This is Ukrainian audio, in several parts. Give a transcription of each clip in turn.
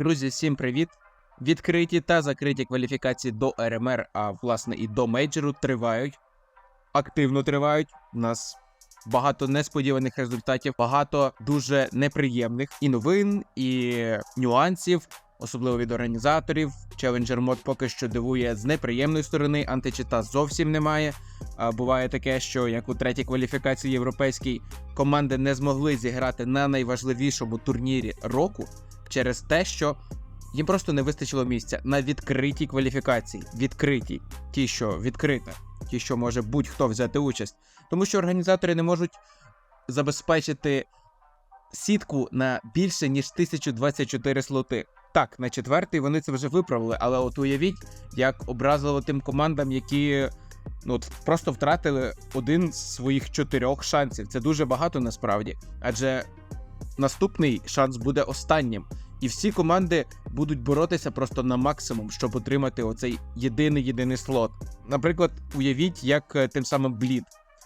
Друзі, всім привіт! Відкриті та закриті кваліфікації до РМР, а власне і до мейджору тривають. Активно тривають. У нас багато несподіваних результатів, багато дуже неприємних і новин, і нюансів, особливо від організаторів. Challenger мод поки що дивує з неприємної сторони, античита зовсім немає. А буває таке, що як у третій кваліфікації європейській команди не змогли зіграти на найважливішому турнірі року через те, що їм просто не вистачило місця на відкритій кваліфікації. Відкритій, ті, що відкрита, ті, що може будь-хто взяти участь. Тому що організатори не можуть забезпечити сітку на більше ніж 1024 слоти. Так, на четвертий вони це вже виправили, але от уявіть, як образило тим командам, які ну от просто втратили один з своїх чотирьох шансів. Це дуже багато насправді, адже наступний шанс буде останнім. І всі команди будуть боротися просто на максимум, щоб отримати оцей єдиний єдиний слот. Наприклад, уявіть, як е, тим самим Блід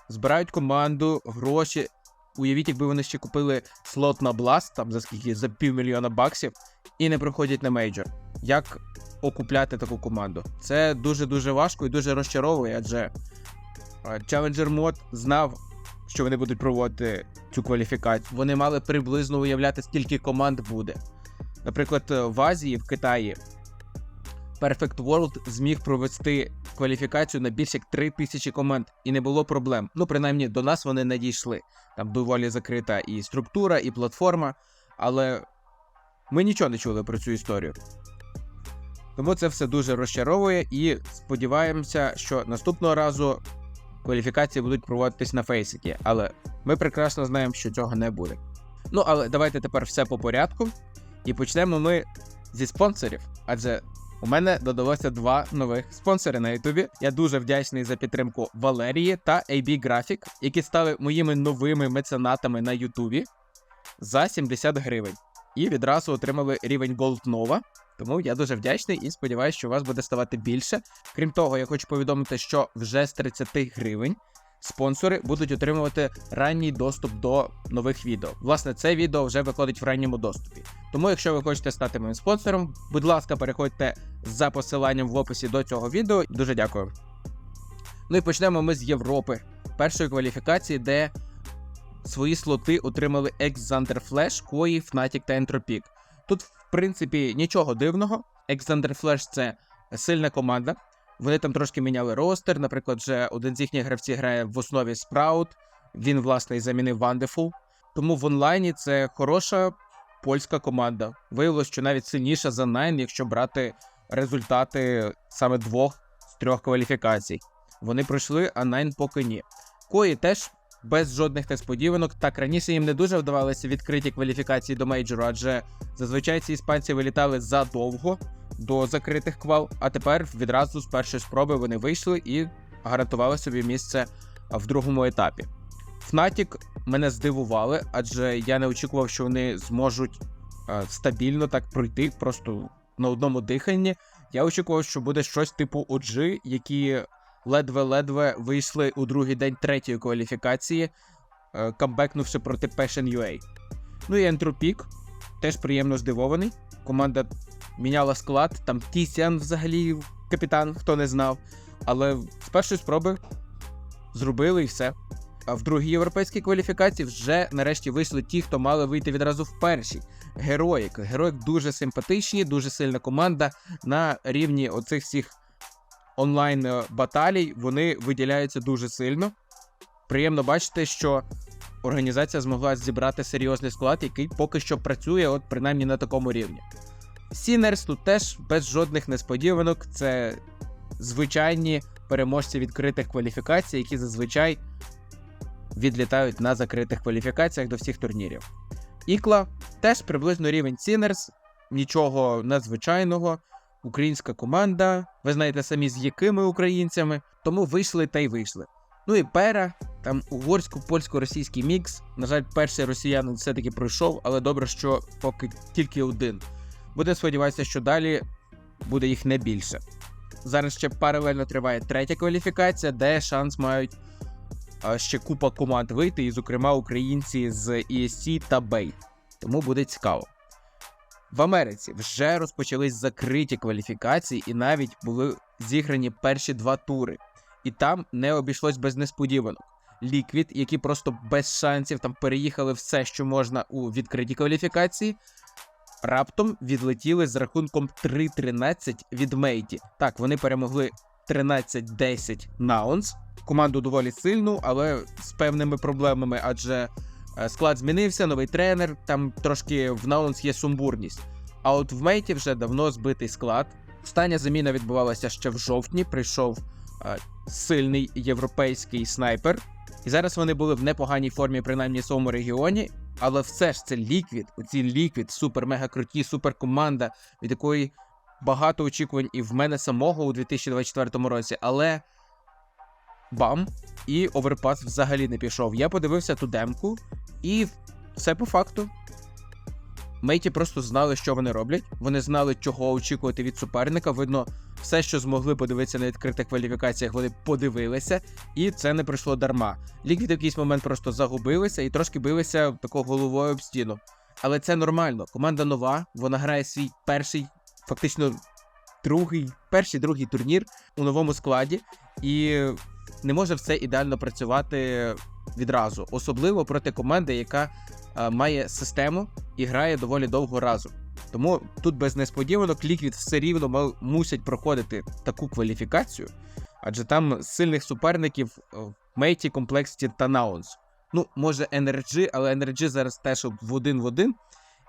збирають команду, гроші. Уявіть, якби вони ще купили слот на Blast, там за скільки за півмільйона баксів, і не проходять на мейджор. Як окупляти таку команду? Це дуже дуже важко і дуже розчаровує, адже е, Challenger Mod знав, що вони будуть проводити цю кваліфікацію. Вони мали приблизно уявляти, скільки команд буде. Наприклад, е, в Азії, в Китаї, Perfect World зміг провести кваліфікацію на більш як 3 тисячі команд, і не було проблем. Ну, принаймні, до нас вони не дійшли. Там доволі закрита і структура, і платформа, але ми нічого не чули про цю історію. Тому це все дуже розчаровує і сподіваємося, що наступного разу кваліфікації будуть проводитись на фейсикі, але ми прекрасно знаємо, що цього не буде. Ну, але давайте тепер все по порядку. І почнемо ми зі спонсорів, адже у мене додалося два нових спонсори на Ютубі. Я дуже вдячний за підтримку Валерії та AB Graphic, які стали моїми новими меценатами на Ютубі за 70 гривень. І відразу отримали рівень Gold Nova. Тому я дуже вдячний і сподіваюся, що у вас буде ставати більше. Крім того, я хочу повідомити, що вже з 30 гривень спонсори будуть отримувати ранній доступ до нових відео. Власне, це відео вже виходить в ранньому доступі. Тому, якщо ви хочете стати моїм спонсором, будь ласка, переходьте за посиланням в описі до цього відео. Дуже дякую. Ну і почнемо ми з Європи, першої кваліфікації, де свої слоти отримали Exander Flash, Koi, Fnatic та Entropic. Тут, в принципі, нічого дивного. Exander Flash це сильна команда. Вони там трошки міняли ростер. Наприклад, вже один з їхніх гравців грає в основі Sprout, Він, власне, і замінив Wonderful. Тому в онлайні це хороша польська команда. Виявилось, що навіть сильніша за Nine, якщо брати результати саме двох з трьох кваліфікацій. Вони пройшли, а Nine поки ні. Кої теж без жодних несподіванок. Так раніше їм не дуже вдавалися відкриті кваліфікації до мейджору, адже зазвичай ці іспанці вилітали задовго до закритих квал, а тепер відразу з першої спроби вони вийшли і гарантували собі місце в другому етапі. Fnatic мене здивували, адже я не очікував, що вони зможуть е, стабільно так пройти, просто на одному диханні. Я очікував, що буде щось типу OG, які ледве-ледве вийшли у другий день третьої кваліфікації, е, камбекнувши проти Passion UA. Ну і Ентропік теж приємно здивований. Команда міняла склад, там Тісян взагалі капітан, хто не знав. Але з першої спроби зробили і все. А в другій європейській кваліфікації вже нарешті вийшли ті, хто мали вийти відразу в першій. Героїк. Героїк дуже симпатичні, дуже сильна команда. На рівні оцих всіх онлайн баталій вони виділяються дуже сильно. Приємно бачити, що організація змогла зібрати серйозний склад, який поки що працює, от принаймні на такому рівні. Сінерс тут теж без жодних несподіванок. Це звичайні переможці відкритих кваліфікацій, які зазвичай відлітають на закритих кваліфікаціях до всіх турнірів. Ікла теж приблизно рівень Сінерс, нічого надзвичайного. Українська команда, ви знаєте самі з якими українцями, тому вийшли та й вийшли. Ну і Пера, там угорсько-польсько-російський мікс. На жаль, перший росіянин все-таки пройшов, але добре, що поки тільки один. Буде сподіватися, що далі буде їх не більше. Зараз ще паралельно триває третя кваліфікація, де шанс мають ще купа команд вийти, і, зокрема, українці з ESC та Бей. Тому буде цікаво. В Америці вже розпочались закриті кваліфікації, і навіть були зіграні перші два тури. І там не обійшлось без несподіванок. Ліквід, які просто без шансів там переїхали все, що можна у відкритій кваліфікації, раптом відлетіли з рахунком 3-13 від Мейті. Так, вони перемогли 13-10 Наунс. Команду доволі сильну, але з певними проблемами, адже склад змінився, новий тренер, там трошки в Наунс є сумбурність. А от в Мейті вже давно збитий склад. Остання заміна відбувалася ще в жовтні. Прийшов е, сильний європейський снайпер. І зараз вони були в непоганій формі, принаймні в своєму регіоні. Але все ж це ліквід. Оці ліквід, супер мега круті, супер команда, від якої багато очікувань і в мене самого у 2024 році. Але бам, і оверпас взагалі не пішов. Я подивився ту демку, і все по факту. Мейті просто знали, що вони роблять. Вони знали, чого очікувати від суперника. Видно, все, що змогли подивитися на відкритих кваліфікаціях, вони подивилися, і це не пройшло дарма. Ліквід в якийсь момент просто загубилися і трошки билися тако головою об стіну. Але це нормально. Команда нова, вона грає свій перший, фактично другий, перший другий турнір у новому складі, і не може все ідеально працювати відразу, особливо проти команди, яка е, має систему і грає доволі довго разом. Тому тут без несподіванок Ліквід все рівно мусять проходити таку кваліфікацію, адже там сильних суперників е, в Мейті, Комплексіті та Наунс. Ну, може, NRG, але NRG зараз теж в один в один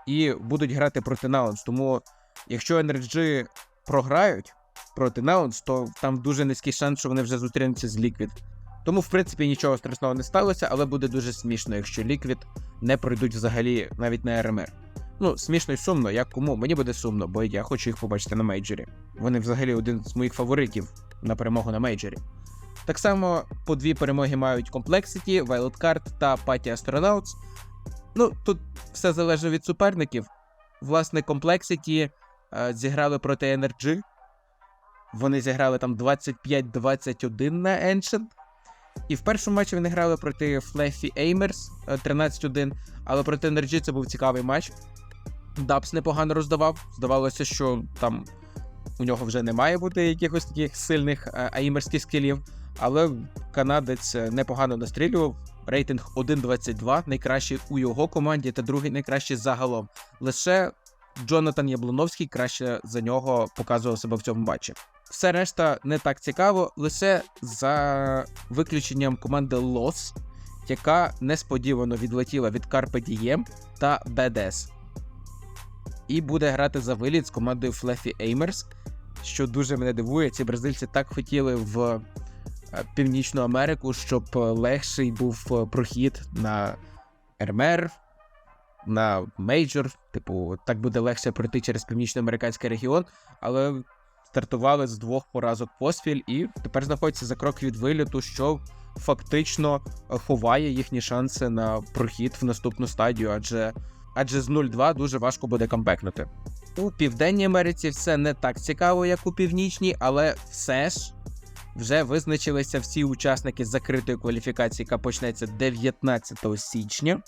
і будуть грати проти Наунс. Тому якщо NRG програють проти Наунс, то там дуже низький шанс, що вони вже зустрінуться з Ліквід. Тому, в принципі, нічого страшного не сталося, але буде дуже смішно, якщо Ліквід не пройдуть взагалі навіть на РМР. Ну, смішно і сумно, як кому. Мені буде сумно, бо я хочу їх побачити на мейджорі. Вони взагалі один з моїх фаворитів на перемогу на мейджорі. Так само по дві перемоги мають Complexity, Wildcard та Party Astronauts. Ну, тут все залежить від суперників. Власне, Complexity е, зіграли проти NRG. Вони зіграли там 25-21 на Ancient. І в першому матчі вони грали проти Fluffy Aimers е, 13-1, але проти NRG це був цікавий матч. Дабс непогано роздавав. Здавалося, що там у нього вже не має бути якихось таких сильних е, аїмерських скілів. Але канадець е, непогано настрілював. Рейтинг 1.22, найкращий у його команді та другий найкращий загалом. Лише Джонатан Яблуновський краще за нього показував себе в цьому матчі. Все решта не так цікаво, лише за виключенням команди LOS, яка несподівано відлетіла від Carpe Diem та BDS. І буде грати за виліт з командою Fluffy Aimers, що дуже мене дивує. Ці бразильці так хотіли в е, Північну Америку, щоб е, легший був е, прохід на РМР, на мейджор. Типу, так буде легше пройти через північноамериканський регіон, але стартували з двох поразок поспіль і тепер знаходяться за крок від виліту, що фактично е, ховає їхні шанси на прохід в наступну стадію, адже адже з 0-2 дуже важко буде камбекнути. У Південній Америці все не так цікаво, як у північній, але все ж вже визначилися всі учасники закритої кваліфікації, яка почнеться 19 січня.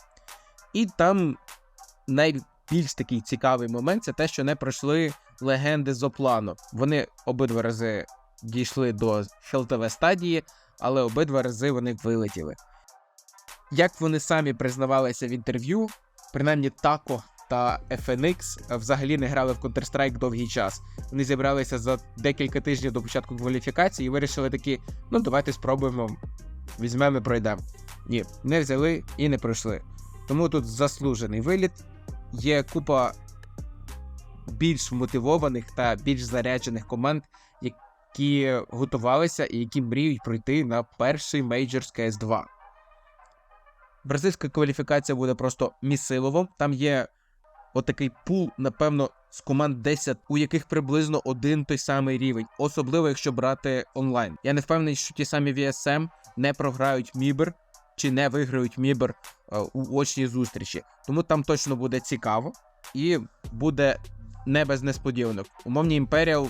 І там найбільш такий цікавий момент це те, що не пройшли легенди з оплану. Вони обидва рази дійшли до хелтове стадії, але обидва рази вони вилетіли. Як вони самі признавалися в інтерв'ю, принаймні Тако та FNX взагалі не грали в Counter-Strike довгий час. Вони зібралися за декілька тижнів до початку кваліфікації і вирішили такі: ну давайте спробуємо, візьмемо і пройдемо. Ні, не взяли і не пройшли. Тому тут заслужений виліт. Є купа більш мотивованих та більш заряджених команд, які готувалися і які мріють пройти на перший мейджор з cs 2 Бразильська кваліфікація буде просто місилово. Там є отакий пул, напевно, з команд 10, у яких приблизно один той самий рівень, особливо якщо брати онлайн. Я не впевнений, що ті самі VSM не програють Мібер чи не виграють Мібер е, у очній зустрічі. Тому там точно буде цікаво і буде не без несподіванок. Умовні Імперіал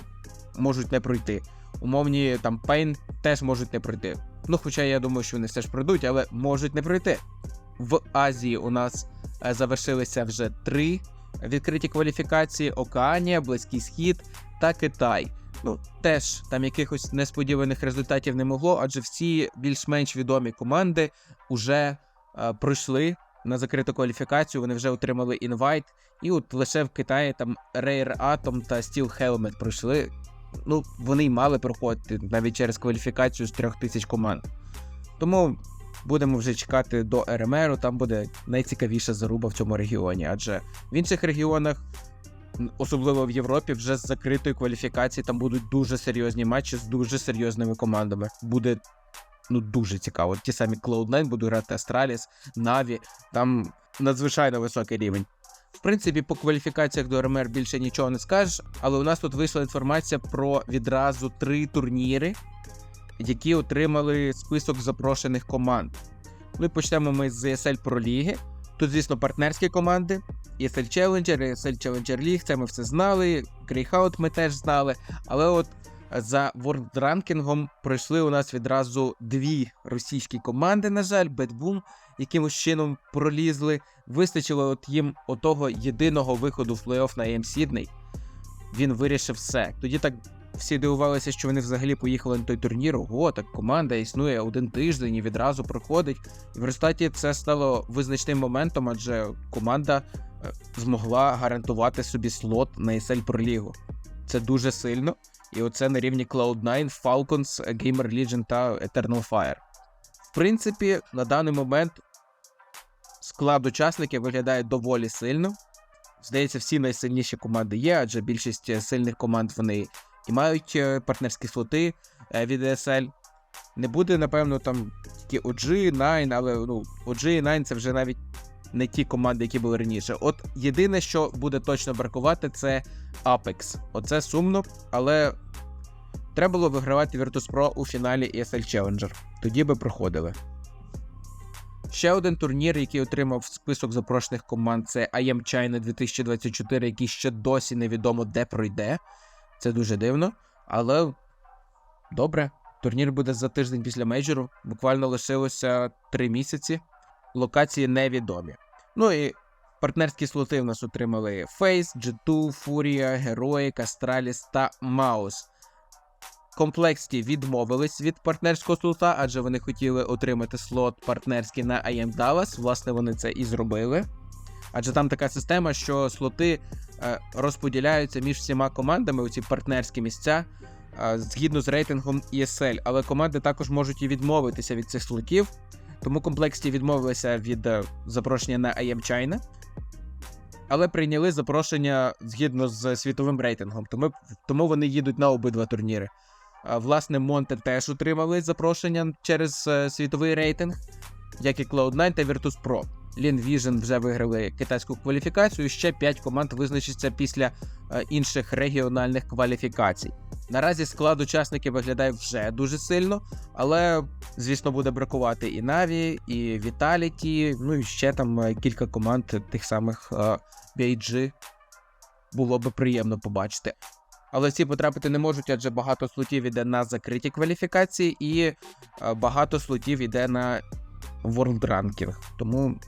можуть не пройти. Умовні там Пейн теж можуть не пройти. Ну, хоча я думаю, що вони все ж пройдуть, але можуть не пройти. В Азії у нас е, завершилися вже три Відкриті кваліфікації Океанія, Близький Схід та Китай. Ну, теж там якихось несподіваних результатів не могло, адже всі більш-менш відомі команди вже е, пройшли на закриту кваліфікацію, вони вже отримали інвайт. І от лише в Китаї там Rare Atom та Steel Helmet пройшли. Ну, вони й мали проходити навіть через кваліфікацію з трьох тисяч команд. Тому будемо вже чекати до РМРу, там буде найцікавіша заруба в цьому регіоні, адже в інших регіонах, особливо в Європі, вже з закритої кваліфікації там будуть дуже серйозні матчі з дуже серйозними командами. Буде ну дуже цікаво. Ті самі Cloud9 будуть грати Astralis, Na'Vi, там надзвичайно високий рівень. В принципі, по кваліфікаціях до РМР більше нічого не скажеш, але у нас тут вийшла інформація про відразу три турніри, які отримали список запрошених команд. Ну і почнемо ми з ESL Pro Ліги. Тут, звісно, партнерські команди. ESL Challenger, ESL Challenger League, це ми все знали. Greyhound ми теж знали. Але от за Rankingом пройшли у нас відразу дві російські команди, на жаль, Boom якимось чином пролізли. Вистачило от їм отого єдиного виходу в плей-офф на EM Сідней. Він вирішив все. Тоді так всі дивувалися, що вони взагалі поїхали на той турнір. Ого, так команда існує один тиждень і відразу проходить. І в результаті це стало визначним моментом, адже команда е, змогла гарантувати собі слот на ESL Pro Лігу. Це дуже сильно. І оце на рівні Cloud9, Falcons, Gamer Legion та Eternal Fire. В принципі, на даний момент склад учасників виглядає доволі сильно. Здається, всі найсильніші команди є, адже більшість е, сильних команд вони і мають е, партнерські слоти е, від ESL. Не буде, напевно, там тільки OG, Nine, але ну, OG і Nine це вже навіть не ті команди, які були раніше. От єдине, що буде точно бракувати, це Apex. Оце сумно, але треба було вигравати Virtus.pro у фіналі ESL Challenger. Тоді би проходили. Ще один турнір, який отримав список запрошених команд, це IM China 2024, який ще досі невідомо де пройде. Це дуже дивно. Але добре, турнір буде за тиждень після мейджору. Буквально лишилося 3 місяці. Локації невідомі. Ну і партнерські слоти в нас отримали Face, G2, Furia, Heroic, Astralis та Mouse. Комплексті відмовились від партнерського слота, адже вони хотіли отримати слот партнерський на IM Dallas. Власне, вони це і зробили. Адже там така система, що слоти е, розподіляються між всіма командами, у ці партнерські місця, е, згідно з рейтингом ESL. Але команди також можуть і відмовитися від цих слотів. Тому комплексті відмовилися від е, запрошення на IM China, але прийняли запрошення згідно з світовим рейтингом. Тому, тому вони їдуть на обидва турніри. Власне, Монте теж отримали запрошення через е, світовий рейтинг, як і Cloud9 та Virtus.pro. Vision вже виграли китайську кваліфікацію. Ще 5 команд визначиться після е, інших регіональних кваліфікацій. Наразі склад учасників виглядає вже дуже сильно, але, звісно, буде бракувати і Na'Vi, і Vitality, ну і ще там е, кілька команд тих самих е, BIG. Було би приємно побачити. Але всі потрапити не можуть, адже багато слотів іде на закриті кваліфікації, і е, багато слотів іде на World Ranking. Тому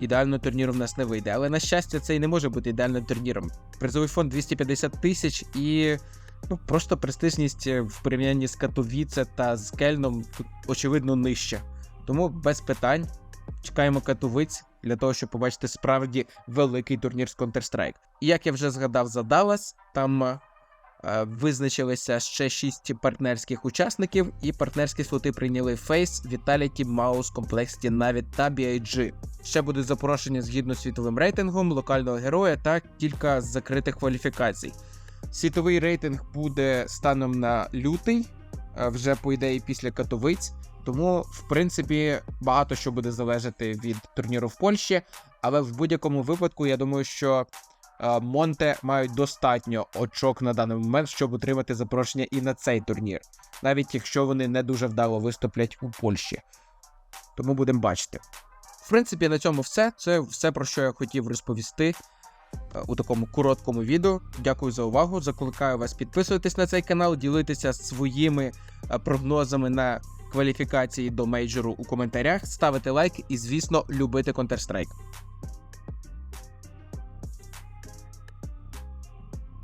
ідеального турніру в нас не вийде. Але на щастя, це і не може бути ідеальним турніром. Призовий фонд 250 тисяч і ну, просто престижність е, в порівнянні з Катовіце та з Кельном тут очевидно нижча. Тому без питань чекаємо Катовиць для того, щоб побачити справді великий турнір з Counter-Strike. І як я вже згадав за Dallas, там е, визначилися ще 6 партнерських учасників, і партнерські слоти прийняли Face, Vitality, Mouse, Complexity, Na'Vi та BIG. Ще будуть запрошення згідно світовим рейтингом, локального героя та кілька закритих кваліфікацій. Світовий рейтинг буде станом на лютий, е, вже по ідеї після Катовиць. Тому, в принципі, багато що буде залежати від турніру в Польщі. Але в будь-якому випадку, я думаю, що е, Монте мають достатньо очок на даний момент, щоб отримати запрошення і на цей турнір, навіть якщо вони не дуже вдало виступлять у Польщі. Тому будемо бачити. В принципі, на цьому все. Це все, про що я хотів розповісти у такому короткому відео. Дякую за увагу. Закликаю вас підписуватись на цей канал, ділитися своїми е, прогнозами на кваліфікації до мейджору у коментарях, ставити лайк і, звісно, любити Counter-Strike.